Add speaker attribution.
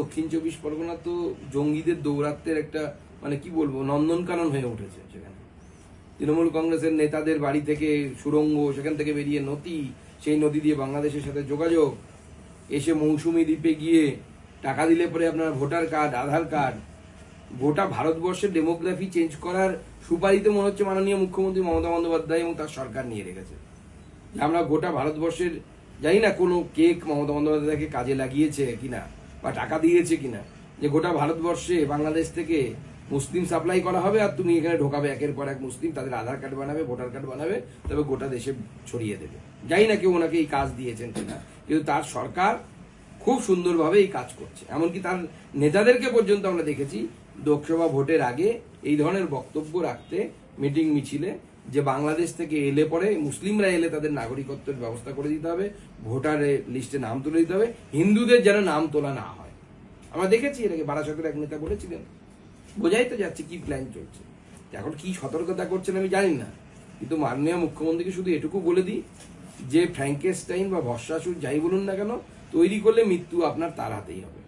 Speaker 1: দক্ষিণ চব্বিশ পরগনা তো জঙ্গিদের দৌরাত্মের একটা মানে কি বলব, নন্দনকানন হয়ে উঠেছে সেখানে। তৃণমূল কংগ্রেসের নেতাদের বাড়ি থেকে সুড়ঙ্গ, সেখান থেকে বেরিয়ে নদী, সেই নদী দিয়ে বাংলাদেশের সাথে যোগাযোগ। এসে মৌসুমী দ্বীপে গিয়ে টাকা দিলে পরে আপনার ভোটার কার্ড, আধার কার্ড। গোটা ভারতবর্ষের ডেমোগ্রাফি চেঞ্জ করার সুপারিতে মনে হচ্ছে মাননীয় মুখ্যমন্ত্রী মমতা বন্দ্যোপাধ্যায় এবং তার সরকার নিয়ে রেখেছে। আমরা গোটা ভারতবর্ষের, জানি না কোনো কেক মমতা বন্দ্যোপাধ্যায়কে কাজে লাগিয়েছে কিনা। বা টাকা দিয়েছে কিনা, যে গোটা ভারতবর্ষে বাংলাদেশ থেকে মুসলিম সাপ্লাই করা হবে আর তুমি এখানে ঢোকাবে একের পর এক মুসলিম, তাদের আধার কার্ড বানাবে, ভোটার কার্ড বানাবে, তবে গোটা দেশে ছড়িয়ে দেবে। জানি না কেউ ওনাকে এই কাজ দিয়েছেন কিনা, কিন্তু তার সরকার খুব সুন্দরভাবে এই কাজ করছে। এমনকি তার নেতাদেরকে পর্যন্ত আমরা দেখেছি, লোকসভা ভোটের আগে এই ধরনের বক্তব্য রাখতে, মিটিং মিছিলে যে বাংলাদেশ থেকে এলে পরে মুসলিমরা এলে তাদের নাগরিকত্বের ব্যবস্থা করে দিতে হবে ভোটার লিস্টে নাম তুলে দিতে হবে, হিন্দুদের যেন নাম তোলা না হয়। আমরা দেখেছি এটাকে বারাসতের এক নেতা বলেছিলেন। বোঝাই তো যাচ্ছে কি প্ল্যান চলছে। এখন কি সতর্কতা করছেন আমি জানি না। কিন্তু মাননীয় মুখ্যমন্ত্রীকে শুধু এটুকু বলে দিই, যে ফ্র্যাঙ্কেস্টাইন বা ভস্মাসুর যাই বলুন না কেন, তৈরি করলে মৃত্যু আপনার তার হাতেই হবে।